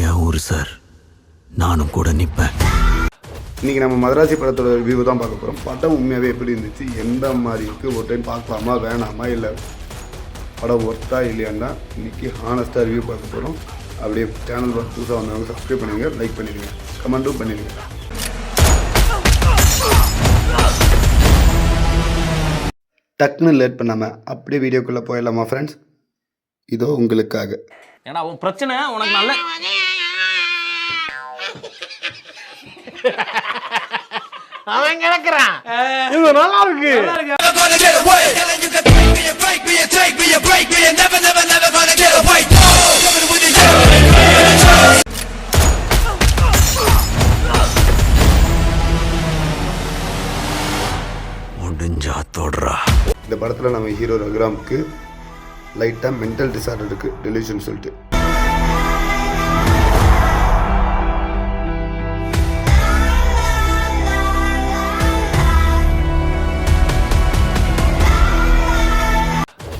ஊர் சார். நானும் கூட நிற்பேன் இன்றைக்கி நம்ம மதராசி படத்தோட ரிவ்யூ தான் பார்க்க போகிறோம் படம் உண்மையாகவே எப்படி இருந்துச்சு? எந்த மாதிரி இருக்குது ஒரு டைம் பார்க்கலாமா வேணாமா? இல்லை படம் ஒர்த்தா இல்லையான்னா இன்றைக்கி ஹானஸ்ட்டாக ரிவ்யூ பார்க்க போகிறோம் அப்படியே சேனல் பார்த்து புதுசாக வந்தவங்க சப்ஸ்கிரைப் பண்ணிடுங்க லைக் பண்ணிடுங்க கமெண்ட்டும் பண்ணிடுங்க. டக்குன்னு லேட் பண்ணாமல் அப்படியே வீடியோக்குள்ளே போயிடலாமா ஃப்ரெண்ட்ஸ் இதோ உங்களுக்காக. ஏன்னா உன் பிரச்சனை உனக்கு நல்ல அவன் கிடக்குறான். இது நல்லா இருக்கு. முடிஞ்சா தொடுறா. இந்த படத்தில் நம்ம ஹீரோ ரகுராமுக்கு லைட்டாக மென்டல் டிசார்டர் இருக்குது டெலிஷன் சொல்லிட்டு.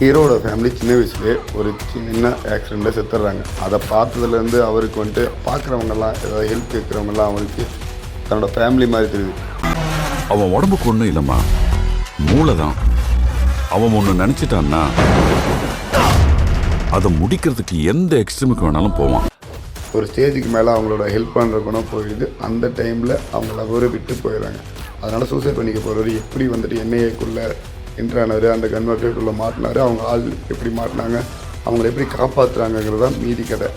ஹீரோட ஃபேமிலி சின்ன வயசுலேயே ஒரு சின்ன ஆக்சிடெண்ட்டில் செத்துடுறாங்க அதை பார்த்ததுலேருந்து அவருக்கு வந்துட்டு பார்க்குறவங்கெல்லாம் ஏதாவது ஹெல்ப் கேட்குறவங்கெல்லாம் அவருக்கு தன்னோட ஃபேமிலி மாதிரி தெரியுது. அவன் உடம்புக்கு ஒன்றும் இல்லைம்மா. மூளை தான் அவன் ஒன்று நினச்சிட்டான்னா அதை முடிக்கிறதுக்கு எந்த எக்ஸ்ட்ரீமுக்கு வேணாலும் போவான். ஒரு ஸ்டேஜுக்கு மேலே அவங்களோட ஹெல்ப் பண்ணுற குணம் போயிடுது. அந்த டைமில் அவங்கள ஒரு விட்டு போயிடுறாங்க. அதனால் சூசைட் பண்ணிக்க போகிறவர் எப்படி வந்துட்டு என்ஐஏக்குள்ளே என்ட்ரானவர் அந்த கன்வெர்ட்டுக்குள்ளே மாட்டினார் அவங்க ஆள் எப்படி மாட்டினாங்க அவங்கள எப்படி காப்பாற்றுறாங்கங்கிறது தான் மீதி கதை.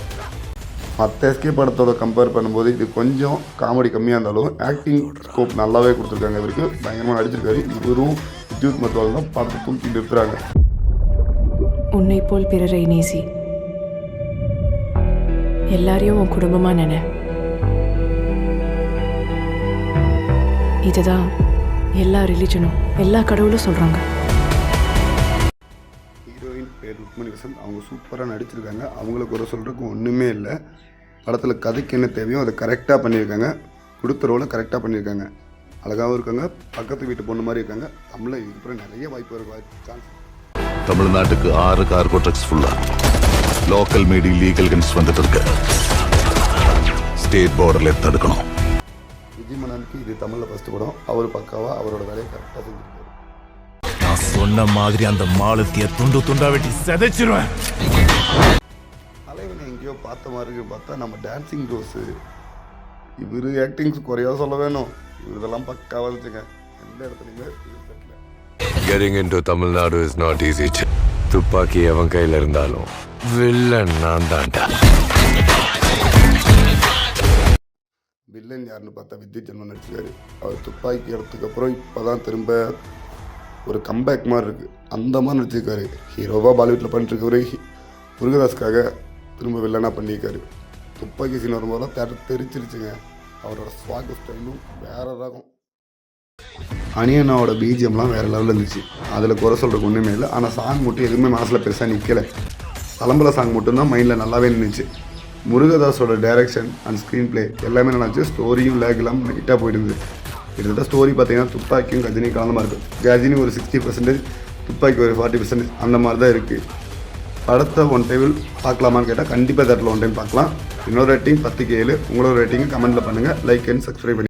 மற்ற எஸ்கே படத்தோட கம்பேர் பண்ணும்போது இது கொஞ்சம் காமெடி கம்மியாக இருந்தாலும் ஆக்டிங் ஸ்கோப் நல்லாவே கொடுத்துருக்காங்க இவருக்கு. பயங்கரமாக நடிச்சிருக்காரு. இவரும் வித்யுத் மத்துவால் தான் படத்தை தூக்கி நிறுத்துறாங்க. உன்னை போல் பிறரை நேசி. எல்லாரையும் உன் குடும்பமா நினை. இதுதான் எல்லா ரிலிஜனும் எல்லா கடவுளும் சொல்றாங்க. ஹீரோயின் பேர் ருக்மணி வசந்த் அவங்க சூப்பராக நடிச்சிருக்காங்க. அவங்களுக்கு ஒரு சொல்கிறதுக்கு ஒன்றுமே இல்லை. படத்தில் கதைக்கு என்ன தேவையோ அதை கரெக்டாக பண்ணியிருக்காங்க. கொடுத்த ரோலை கரெக்டாக பண்ணியிருக்காங்க. அழகாகவும் இருக்காங்க. பக்கத்து வீட்டு பொண்ணு மாதிரி இருக்காங்க. தமிழில் இதுக்கப்புறம் நிறைய வாய்ப்பு இருக்க. சான்ஸ் தமிழ்நாட்டுக்கு ஆறு கார்கோ ட்ரக்ஸ் ஃபுல்லா லோக்கல் மீடி லீகல் கன்ஸ் வந்துட்டு இருக்கு. ஸ்டேட் பார்டர்ல தடுக்கணும். விஜய் மன்னனுக்கு இது தமிழில் ஃபஸ்ட்டு படம். அவர் பக்காவாக அவரோட வேலையை கரெக்டாக செஞ்சுருக்காரு. நான் சொன்ன மாதிரி அந்த மாலத்திய துண்டு துண்டா வெட்டி செதைச்சிருவேன். தலைவனை எங்கேயோ பார்த்த மாதிரி பார்த்தா நம்ம டான்சிங் ரோஸு இவர் ஆக்டிங்ஸ் குறையா சொல்ல வேணும். இதெல்லாம் பக்காவாக இருந்துச்சுங்க எந்த இடத்துலையுமே getting in to Tamil Nadu is not easy துப்பாக்கி எவன் கையில் இருந்தாலும். வில்லன் நான் தான்டா வில்லன் யாருன்னு பார்த்தா வித்ய ஜென்மன் நடிச்சிருக்காரு. அவர் துப்பாக்கி எடுத்ததுக்கு அப்புறம் இப்போ தான் திரும்ப ஒரு கம்பேக் மாதிரி இருக்குது அந்த மாதிரி நடிச்சிருக்காரு. ஹீரோவாக பாலிவுட்டில் பண்ணிட்டுருக்கவரு முருகதாஸ்க்காக திரும்ப வில்லனாக பண்ணியிருக்காரு. துப்பாக்கி சீன் வரும்போதெல்லாம் தெரு தெரிச்சிருச்சுங்க. அவரோட ஸ்வாக ஸ்டைலும் வேற ரகம். அனியனாவோட பிஜிஎம்லாம் வேறு லெவலில் இருந்துச்சு. அதில் குறை சொல்கிறதுக்கு ஒன்றுமே இல்லை. ஆனால் சாங் மட்டும் எதுவுமே மனசில் பெருசாக நிற்கலை தலம்பல சாங் மட்டும்தான் மைண்டில் நல்லாவே நின்றுச்சு முருகதாஸோட டைரக்ஷன் அண்ட் ஸ்க்ரீன் ப்ளே எல்லாமே நல்லாச்சு. இருந்துச்சு ஸ்டோரியும் லேக் இல்லாமல் நீட்டாக போயிட்டு இருந்தது கிட்டத்தட்ட ஸ்டோரி பார்த்தீங்கன்னா துப்பாக்கியும் கஜினி கலந்தமாக மாதிரி இருக்கும் கஜினி ஒரு சிக்ஸ்டி பர்சன்டேஜ் துப்பாக்கி ஒரு ஃபார்ட்டி பர்சன்டேஜ் அந்த மாதிரி தான் இருக்குது படத்தை ஒன் டைம் பார்க்கலாமான்னு கேட்டால் கண்டிப்பாக தேட்டரில் ஒன் டைம் பார்க்கலாம். இன்னொரு ரேட்டிங் பத்துக்கு ஏழு. உங்களோட ரேட்டிங் கமெண்ட்டில் பண்ணுங்கள் லைக் அண்ட் சப்ஸ்கிரைப் பண்ணி